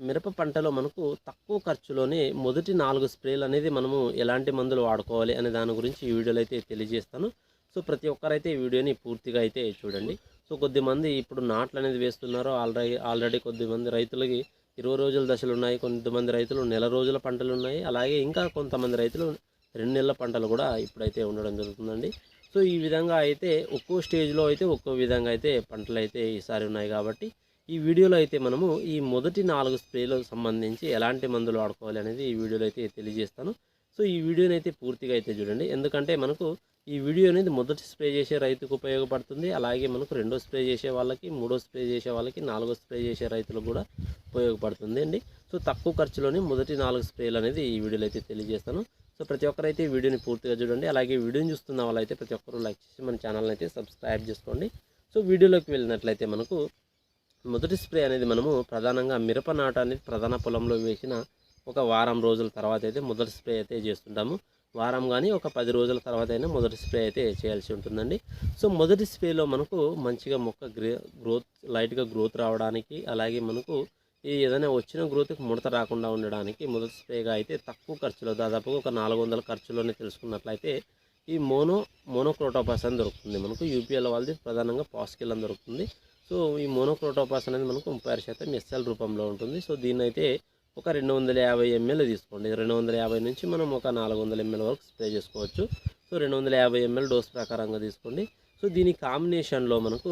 మిరప పంటలో మనకు తక్కువ ఖర్చులోనే మొదటి నాలుగు స్ప్రేలు అనేది మనము ఎలాంటి మందులు వాడుకోవాలి అనే దాని గురించి ఈ వీడియోలో అయితే తెలియజేస్తాను. సో ప్రతి ఒక్కరైతే ఈ వీడియోని పూర్తిగా అయితే చూడండి. సో కొద్దిమంది ఇప్పుడు నాట్లు అనేది వేస్తున్నారు ఆల్రెడీ ఆల్రెడీ కొద్దిమంది రైతులకి ఇరవై రోజుల దశలు ఉన్నాయి కొంతమంది రైతులు నెల రోజుల పంటలు ఉన్నాయి అలాగే ఇంకా కొంతమంది రైతులు రెండు నెలల పంటలు కూడా ఇప్పుడైతే ఉండడం జరుగుతుందండి. సో ఈ విధంగా అయితే ఒక్కో స్టేజ్లో అయితే ఒక్కో విధంగా అయితే పంటలు అయితే ఈసారి ఉన్నాయి కాబట్టి ఈ వీడియోలో అయితే మనము ఈ మొదటి నాలుగు స్ప్రేలకు సంబంధించి ఎలాంటి మందులు వాడుకోవాలి అనేది ఈ వీడియోలో అయితే తెలియజేస్తాను. సో ఈ వీడియోని అయితే పూర్తిగా అయితే చూడండి. ఎందుకంటే మనకు ఈ వీడియో అనేది మొదటి స్ప్రే చేసే రైతుకు ఉపయోగపడుతుంది. అలాగే మనకు రెండో స్ప్రే చేసే వాళ్ళకి మూడో స్ప్రే చేసే వాళ్ళకి నాలుగో స్ప్రే చేసే రైతులకు కూడా ఉపయోగపడుతుంది అండి. సో తక్కువ ఖర్చులోనే మొదటి నాలుగు స్ప్రేలు అనేది ఈ వీడియోలో అయితే తెలియజేస్తాను. సో ప్రతి ఒక్కరైతే ఈ వీడియోని పూర్తిగా చూడండి. అలాగే వీడియోని చూస్తున్న వాళ్ళైతే ప్రతి ఒక్కరు లైక్ చేసి మన ఛానల్ని అయితే సబ్స్క్రైబ్ చేసుకోండి. సో వీడియోలోకి వెళ్ళినట్లయితే మనకు మొదటి స్ప్రే అనేది మనము ప్రధానంగా మిరప నాట అనేది ప్రధాన పొలంలో వేసిన ఒక వారం రోజుల తర్వాత అయితే మొదటి స్ప్రే అయితే చేస్తుంటాము. వారం కానీ ఒక పది రోజుల తర్వాత అయినా మొదటి స్ప్రే అయితే చేయాల్సి ఉంటుందండి. సో మొదటి స్ప్రేలో మనకు మంచిగా మొక్క గ్రే గ్రోత్ లైట్గా గ్రోత్ రావడానికి అలాగే మనకు ఈ ఏదైనా వచ్చిన గ్రోత్కి ముడత రాకుండా ఉండడానికి మొదటి స్ప్రేగా అయితే తక్కువ ఖర్చులో దాదాపుగా ఒక నాలుగు వందల ఖర్చులోనే తెలుసుకున్నట్లయితే ఈ మోనో మోనోక్రోటోపాస్ అని దొరుకుతుంది. మనకు యూపీఎల్ వాళ్ళది ప్రధానంగా పాస్కిల్ అని దొరుకుతుంది. సో ఈ మోనోక్రోటోపాస్ అనేది మనకు ముప్పై శాతం ఎస్ఎల్ రూపంలో ఉంటుంది. సో దీన్ని అయితే ఒక రెండు వందల యాభై ఎంఎల్ తీసుకోండి. రెండు వందల యాభై నుంచి మనం ఒక నాలుగు వందల ఎంఎల్ వరకు స్ప్రే చేసుకోవచ్చు. సో రెండు వందల యాభై ఎంఎల్ డోస్ ప్రకారంగా తీసుకోండి. సో దీని కాంబినేషన్లో మనకు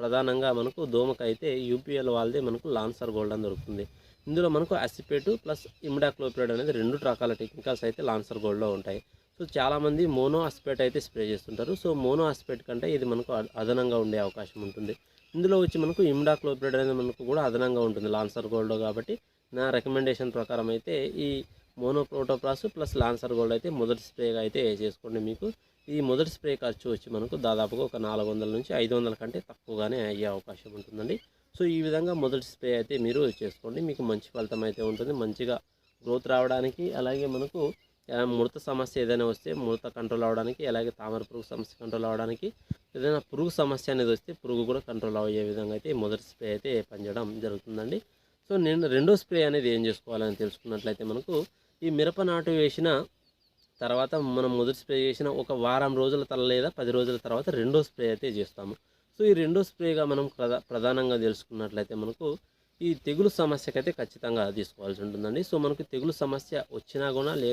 ప్రధానంగా మనకు దోమకైతే యూపీఎల్ వాళ్ళదే మనకు లాన్సర్ గోల్డ్ అని దొరుకుతుంది. ఇందులో మనకు అసిపేటు ప్లస్ ఇమిడాక్లోపిరేడ్ అనేది రెండు రకాల టెక్నికల్స్ అయితే లాన్సర్ గోల్డ్లో ఉంటాయి. సో చాలామంది మోనో అసిపేట్ అయితే స్ప్రే చేస్తుంటారు. సో మోనో అసిపేట్ కంటే ఇది మనకు అదనంగా ఉండే అవకాశం ఉంటుంది. ఇందులో వచ్చి మనకు ఇమ్డా ఇమిడాక్లోపిరేడ్ అనేది మనకు కూడా అదనంగా ఉంటుంది. లాన్సర్ గోల్డ్ కాబట్టి నా రికమెండేషన్ ప్రకారం అయితే ఈ మోనోప్రోటోప్లాస్ ప్లస్ లాన్సర్ గోల్డ్ అయితే మొదటి స్ప్రేగా అయితే చేసుకోండి మీకు. ఈ మొదటి స్ప్రే ఖర్చు వచ్చి మనకు దాదాపుగా ఒక నాలుగు వందల నుంచి ఐదు వందల కంటే తక్కువగానే అయ్యే అవకాశం ఉంటుందండి. సో ఈ విధంగా మొదటి స్ప్రే అయితే మీరు చేసుకోండి. మీకు మంచి ఫలితం అయితే ఉంటుంది. మంచిగా గ్రోత్ రావడానికి అలాగే మనకు ముడత సమస్య ఏదైనా వస్తే ముడత కంట్రోల్ అవ్వడానికి అలాగే తామర పురుగు సమస్య కంట్రోల్ అవ్వడానికి ఏదైనా పురుగు సమస్య అనేది వస్తే పురుగు కూడా కంట్రోల్ అయ్యే విధంగా అయితే ఈ మొదటి స్ప్రే అయితే పనిచేయడం జరుగుతుందండి. సో నేను రెండో స్ప్రే అనేది ఏం చేసుకోవాలని తెలుసుకున్నట్లయితే మనకు ఈ మిరప నాటు వేసిన తర్వాత మనం మొదటి స్ప్రే చేసిన ఒక వారం రోజుల తల లేదా పది రోజుల తర్వాత రెండో స్ప్రే అయితే చేస్తాము. సో ఈ రెండో స్ప్రేగా మనం ప్రధా ప్రధానంగా తెలుసుకున్నట్లయితే మనకు ఈ తెగులు సమస్యకైతే ఖచ్చితంగా తీసుకోవాల్సి ఉంటుందండి. సో మనకు తెగులు సమస్య వచ్చినా కూడా లే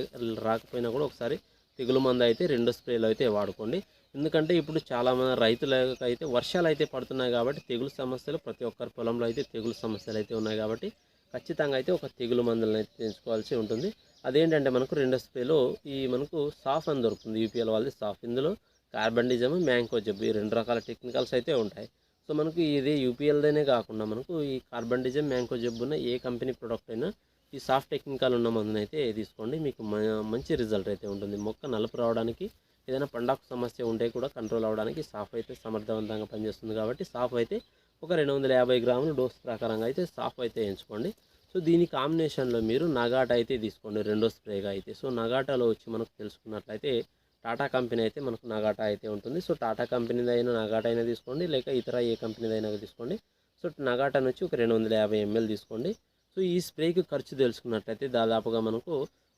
రాకపోయినా కూడా ఒకసారి తెగులు మందు అయితే రెండో స్ప్రేలో అయితే వాడుకోండి. ఎందుకంటే ఇప్పుడు చాలామంది రైతులకైతే రైతులకు అయితే వర్షాలు అయితే పడుతున్నాయి కాబట్టి తెగులు సమస్యలు ప్రతి ఒక్కరి పొలంలో అయితే తెగులు సమస్యలు అయితే ఉన్నాయి కాబట్టి ఖచ్చితంగా అయితే ఒక తెగులు మందులను అయితే తెచ్చుకోవాల్సి ఉంటుంది. అదేంటంటే మనకు రెండో స్ప్రేలో ఈ మనకు సాఫ్ అని దొరుకుతుంది. యూపీఎల్ వాళ్ళది సాఫ్. ఇందులో కార్బన్ డిజమ్ మ్యాంకో జబ్బు ఈ రెండు రకాల టెక్నికల్స్ అయితే ఉంటాయి. సో మనకు ఇది యూపీఎల్దనే కాకుండా మనకు ఈ కార్బన్ డిజైన్ మ్యాంకో జబ్బున ఏ కంపెనీ ప్రొడక్ట్ అయినా ఈ సాఫ్ట్ టెక్నికల్ ఉన్న మందుని అయితే తీసుకోండి. మీకు మ- మంచి రిజల్ట్ అయితే ఉంటుంది. మొక్క నలుపు రావడానికి ఏదైనా పండాకు సమస్య ఉంటే కూడా కంట్రోల్ అవ్వడానికి సాఫ్ అయితే సమర్థవంతంగా పనిచేస్తుంది కాబట్టి సాఫ్ అయితే ఒక రెండు వందల యాభై గ్రాములు డోస్ ప్రకారంగా అయితే సాఫ్ అయితే ఎంచుకోండి. సో దీని కాంబినేషన్లో మీరు నగాట అయితే తీసుకోండి. రెండో స్ప్రేగా అయితే. సో నగాటాలో వచ్చి మనకు తెలుసుకున్నట్లయితే టాటా కంపెనీ అయితే మనకు నగాటా అయితే ఉంటుంది. సో టాటా కంపెనీది అయినా నగాటా అయినా తీసుకోండి. లేక ఇతర ఏ కంపెనీది అయినా తీసుకోండి. సో నగాటా నుంచి ఒక రెండు వందల యాభై ఎంఎల్ తీసుకోండి. సో ఈ స్ప్రేకి ఖర్చు తెలుసుకున్నట్లయితే దాదాపుగా మనకు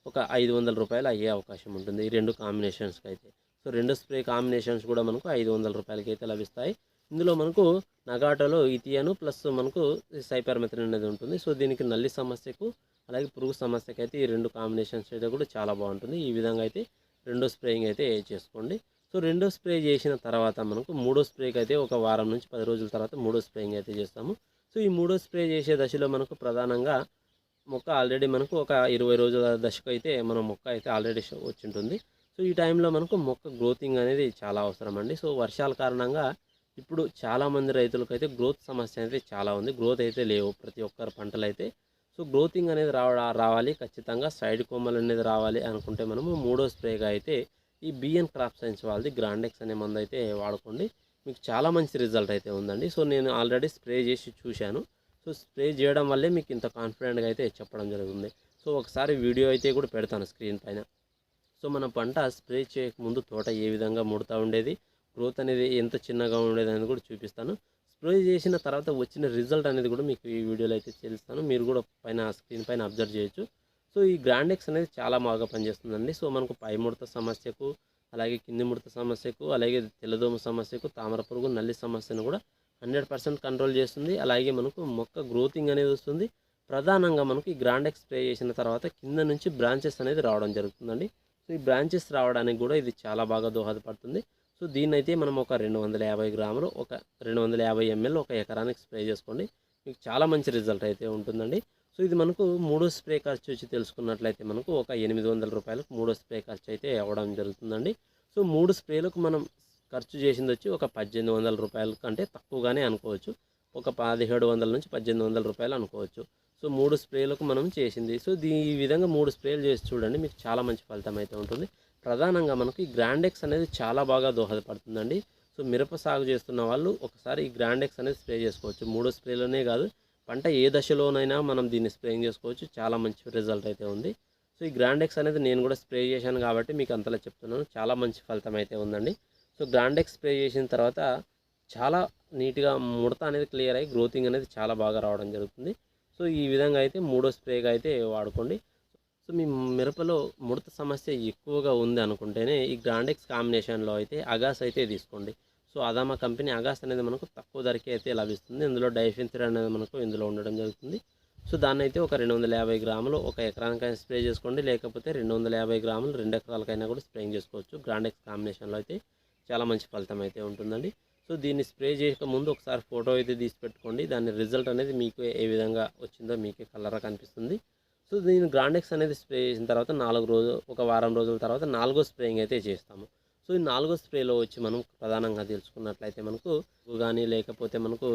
ఒక ఐదు వందల రూపాయలు అయ్యే అవకాశం ఉంటుంది. ఈ రెండు కాంబినేషన్స్కి అయితే. సో రెండు స్ప్రే కాంబినేషన్స్ కూడా మనకు ఐదు వందల రూపాయలకి అయితే లభిస్తాయి. ఇందులో మనకు నగాటలో ఇథియాను ప్లస్ మనకు సైపర్మెథిన్ అనేది ఉంటుంది. సో దీనికి నల్లి సమస్యకు అలాగే పురుగు సమస్యకు అయితే ఈ రెండు కాంబినేషన్స్ అయితే కూడా చాలా బాగుంటుంది. ఈ విధంగా అయితే రెండో స్ప్రేయింగ్ అయితే చేసుకోండి. సో రెండో స్ప్రే చేసిన తర్వాత మనకు మూడో స్ప్రేకి అయితే ఒక వారం నుంచి పది రోజుల తర్వాత మూడో స్ప్రేయింగ్ అయితే చేస్తాము. సో ఈ మూడో స్ప్రే చేసే దశలో మనకు ప్రధానంగా మొక్క ఆల్రెడీ మనకు ఒక ఇరవై రోజుల దశకు అయితే మన మొక్క అయితే ఆల్రెడీ వచ్చి ఉంటుంది సో ఈ టైంలో మనకు మొక్క గ్రోతింగ్ అనేది చాలా అవసరం అండి. సో వర్షాల కారణంగా ఇప్పుడు చాలామంది రైతులకు అయితే గ్రోత్ సమస్య అయితే చాలా ఉంది. గ్రోత్ అయితే లేవు. ప్రతి ఒక్కరి పంటలు అయితే సో గ్రోతింగ్ అనేది రావ రావాలి ఖచ్చితంగా సైడ్ కొమ్మలు అనేది రావాలి అనుకుంటే మనము మూడో స్ప్రేగా అయితే ఈ బిఎన్ క్రాప్ సైన్స్ వాళ్ళది గ్రాండెక్స్ అనే మందు అయితే వాడుకోండి. మీకు చాలా మంచి రిజల్ట్ అయితే ఉందండి. సో నేను ఆల్రెడీ స్ప్రే చేసి చూశాను. సో స్ప్రే చేయడం వల్లే మీకు ఇంత కాన్ఫిడెంట్గా అయితే చెప్పడం జరుగుతుంది. సో ఒకసారి వీడియో అయితే కూడా పెడతాను స్క్రీన్ పైన. సో మన పంట స్ప్రే చేయకముందు తోట ఏ విధంగా ముడతా ఉండేది గ్రోత్ అనేది ఎంత చిన్నగా ఉండేది అనేది కూడా చూపిస్తాను. స్ప్రే చేసిన తర్వాత వచ్చిన రిజల్ట్ అనేది కూడా మీకు ఈ వీడియోలో అయితే తెలుస్తాను. మీరు కూడా పైన స్క్రీన్ పైన అబ్జర్వ్ చేయొచ్చు. సో ఈ గ్రాండెక్స్ అనేది చాలా బాగా పనిచేస్తుందండి. సో మనకు పై ముడత సమస్యకు అలాగే కింది ముడత సమస్యకు అలాగే తెల్లదోమ సమస్యకు తామర పురుగు నల్లి సమస్యను కూడా హండ్రెడ్ పర్సెంట్ కంట్రోల్ చేస్తుంది. అలాగే మనకు మొక్క గ్రోతింగ్ అనేది వస్తుంది. ప్రధానంగా మనకు ఈ గ్రాండెక్స్ స్ప్రే చేసిన తర్వాత కింద నుంచి బ్రాంచెస్ అనేది రావడం జరుగుతుందండి. సో ఈ బ్రాంచెస్ రావడానికి కూడా ఇది చాలా బాగా దోహదపడుతుంది. సో దీన్ని అయితే మనం ఒక రెండు వందల యాభై గ్రాములు ఒక రెండు వందల యాభై ఎంఎల్ ఒక ఎకరానికి స్ప్రే చేసుకోండి. మీకు చాలా మంచి రిజల్ట్ అయితే ఉంటుందండి. సో ఇది మనకు మూడో స్ప్రే ఖర్చు వచ్చి తెలుసుకున్నట్లయితే మనకు ఒక ఎనిమిది వందల రూపాయలకు మూడో స్ప్రే ఖర్చు అయితే అవ్వడం జరుగుతుందండి. సో మూడు స్ప్రేలకు మనం ఖర్చు చేసింది వచ్చి ఒక పద్దెనిమిది వందల రూపాయల కంటే తక్కువగానే అనుకోవచ్చు. ఒక పదిహేడు వందల నుంచి పద్దెనిమిది వందల రూపాయలు అనుకోవచ్చు. సో మూడు స్ప్రేలకు మనం చేసింది. సో దీ ఈ విధంగా మూడు స్ప్రేలు చేసి చూడండి మీకు చాలా మంచి ఫలితం అయితే ఉంటుంది. ప్రధానంగా మనకి గ్రాండెక్స్ అనేది చాలా బాగా దోహదపడుతుందండి. సో మిరప సాగు చేస్తున్న వాళ్ళు ఒకసారి ఈ గ్రాండెక్స్ అనేది స్ప్రే చేసుకోవచ్చు. మూడో స్ప్రేలోనే కాదు పంట ఏ దశలోనైనా మనం దీన్ని స్ప్రేయింగ్ చేసుకోవచ్చు. చాలా మంచి రిజల్ట్ అయితే ఉంది. సో ఈ గ్రాండెక్స్ అనేది నేను కూడా స్ప్రే చేశాను కాబట్టి మీకు అంతలా చెప్తున్నాను. చాలా మంచి ఫలితం అయితే ఉందండి. సో గ్రాండెక్స్ స్ప్రే చేసిన తర్వాత చాలా నీట్గా ముడత అనేది క్లియర్ అయ్యి గ్రోతింగ్ అనేది చాలా బాగా రావడం జరుగుతుంది. సో ఈ విధంగా అయితే మూడో స్ప్రేగా అయితే వాడుకోండి. సో మీ మిరపలో ముడత సమస్య ఎక్కువగా ఉంది అనుకుంటేనే ఈ గ్రాండెక్స్ కాంబినేషన్లో అయితే అగాస్ అయితే తీసుకోండి. సో అదామా కంపెనీ అగాస్ అనేది మనకు తక్కువ ధరకే అయితే లభిస్తుంది. ఇందులో డైఫెన్సిర్ అనేది మనకు ఇందులో ఉండడం జరుగుతుంది. సో దాన్ని అయితే ఒక రెండు వందల యాభై గ్రాములు ఒక ఎకరానికైనా స్ప్రే చేసుకోండి. లేకపోతే రెండు వందల యాభై గ్రాములు రెండు ఎకరాలకైనా కూడా స్ప్రేయింగ్ చేసుకోవచ్చు. గ్రాండెక్స్ కాంబినేషన్లో అయితే చాలా మంచి ఫలితం అయితే ఉంటుందండి. సో దీన్ని స్ప్రే చేయక ముందు ఒకసారి ఫోటో అయితే తీసి పెట్టుకోండి. దాని రిజల్ట్ అనేది మీకు ఏ విధంగా వచ్చిందో మీకే కలరా కనిపిస్తుంది. సో దీని గ్రాండెక్స్ అనేది స్ప్రే చేసిన తర్వాత నాలుగు రోజు ఒక వారం రోజుల తర్వాత నాలుగో స్ప్రేయింగ్ అయితే చేస్తాము. సో ఈ నాలుగో స్ప్రేలో వచ్చి మనం ప్రధానంగా తెలుసుకున్నట్లయితే మనకు కానీ లేకపోతే మనకు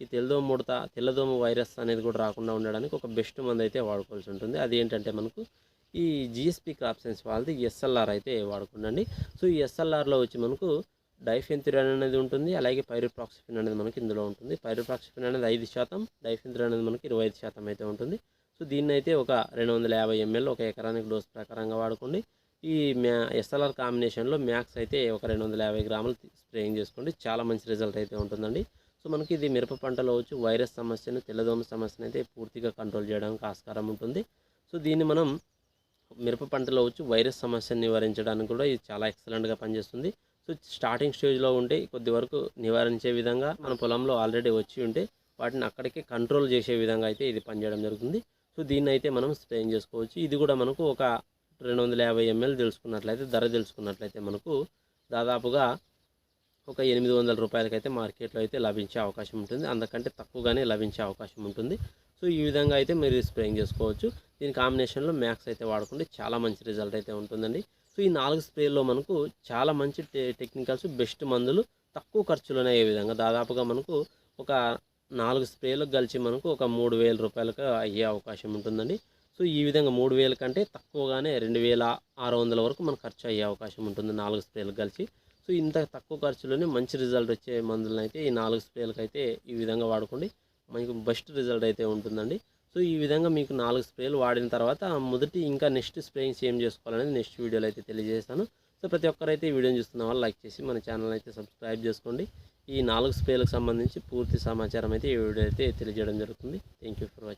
ఈ తెల్లదోమ ముడత తెల్లదోమ వైరస్ అనేది కూడా రాకుండా ఉండడానికి ఒక బెస్ట్ మందు అయితే వాడుకోవాల్సి ఉంటుంది. అది ఏంటంటే మనకు ఈ జిఎస్పి క్రాప్ సైన్స్ వాళ్ళది ఎస్ఎల్ఆర్ అయితే వాడుకుండండి. సో ఈ ఎస్ఎల్ఆర్లో వచ్చి మనకు డైఫెన్థిరాన్ అనేది ఉంటుంది అలాగే పైరోప్రాక్సిఫిన్ అనేది మనకి ఇందులో ఉంటుంది. పైరోప్రాక్సిఫిన్ అనేది ఐదు శాతం డైఫెన్థిరాన్ అనేది మనకి ఇరవై ఐదు శాతం అయితే ఉంటుంది. సో దీన్ని అయితే ఒక రెండు వందల యాభై ఎంఎల్ ఒక ఎకరానికి డోస్ ప్రకారంగా వాడుకోండి. ఈ మ్యా ఎస్ఎల్ఆర్ కాంబినేషన్లో మ్యాక్స్ అయితే ఒక రెండు వందల యాభై గ్రాములు స్ప్రేయింగ్ చేసుకోండి. చాలా మంచి రిజల్ట్ అయితే ఉంటుందండి. సో మనకి ఇది మిరప పంటలో వచ్చి వైరస్ సమస్యను తెల్లదోమ సమస్యను అయితే పూర్తిగా కంట్రోల్ చేయడానికి ఆస్కారం ఉంటుంది. సో దీన్ని మనం మిరప పంటలో వచ్చి వైరస్ సమస్యను నివారించడానికి కూడా ఇది చాలా ఎక్సలెంట్గా పనిచేస్తుంది. సో స్టార్టింగ్ స్టేజ్లో ఉంటే కొద్ది వరకు నివారించే విధంగా మన పొలంలో ఆల్రెడీ వచ్చి ఉంటే వాటిని అక్కడికి కంట్రోల్ చేసే విధంగా అయితే ఇది పనిచేయడం జరుగుతుంది. సో దీన్ని అయితే మనం స్ప్రేయింగ్ చేసుకోవచ్చు. ఇది కూడా మనకు ఒక రెండు వందల యాభై ఎంఎల్ తెలుసుకున్నట్లయితే ధర తెలుసుకున్నట్లయితే మనకు దాదాపుగా ఒక ఎనిమిది వందల రూపాయలకైతే మార్కెట్లో అయితే లభించే అవకాశం ఉంటుంది. అందుకంటే తక్కువగానే లభించే అవకాశం ఉంటుంది. సో ఈ విధంగా అయితే మీరు స్ప్రేయింగ్ చేసుకోవచ్చు. దీని కాంబినేషన్లో మ్యాక్స్ అయితే వాడుకుంటే చాలా మంచి రిజల్ట్ అయితే ఉంటుందండి. సో ఈ నాలుగు స్ప్రేల్లో మనకు చాలా మంచి టెక్నికల్స్ బెస్ట్ మందులు తక్కువ ఖర్చులోనే అయ్యే విధంగా దాదాపుగా మనకు ఒక నాలుగు స్ప్రేలకు కలిసి మనకు ఒక మూడు వేల రూపాయలకు అయ్యే అవకాశం ఉంటుందండి. సో ఈ విధంగా మూడు వేల కంటే తక్కువగానే రెండు వేల ఆరు వందల వరకు మనకు ఖర్చు అయ్యే అవకాశం ఉంటుంది నాలుగు స్ప్రేలకు కలిసి. సో ఇంత తక్కువ ఖర్చులోనే మంచి రిజల్ట్ వచ్చే మందులను అయితే ఈ నాలుగు స్ప్రేలకు అయితే ఈ విధంగా వాడుకోండి. మనకు బెస్ట్ రిజల్ట్ అయితే ఉంటుందండి. సో ఈ విధంగా మీకు నాలుగు స్ప్రేలు వాడిన తర్వాత మొదటి ఇంకా నెక్స్ట్ స్ప్రేయింగ్స్ ఏం చేసుకోవాలనేది నెక్స్ట్ వీడియోలో అయితే తెలియజేస్తాను. సో ప్రతి ఒక్కరైతే ఈ వీడియోని చూస్తున్న వాళ్ళు లైక్ చేసి మన ఛానల్ అయితే సబ్స్క్రైబ్ చేసుకోండి. ఈ నాలుగు స్ప్రేలకు సంబంధించి పూర్తి సమాచారం అయితే ఈ వీడియో అయితే తెలియజేయడం జరుగుతుంది. Thank you for watching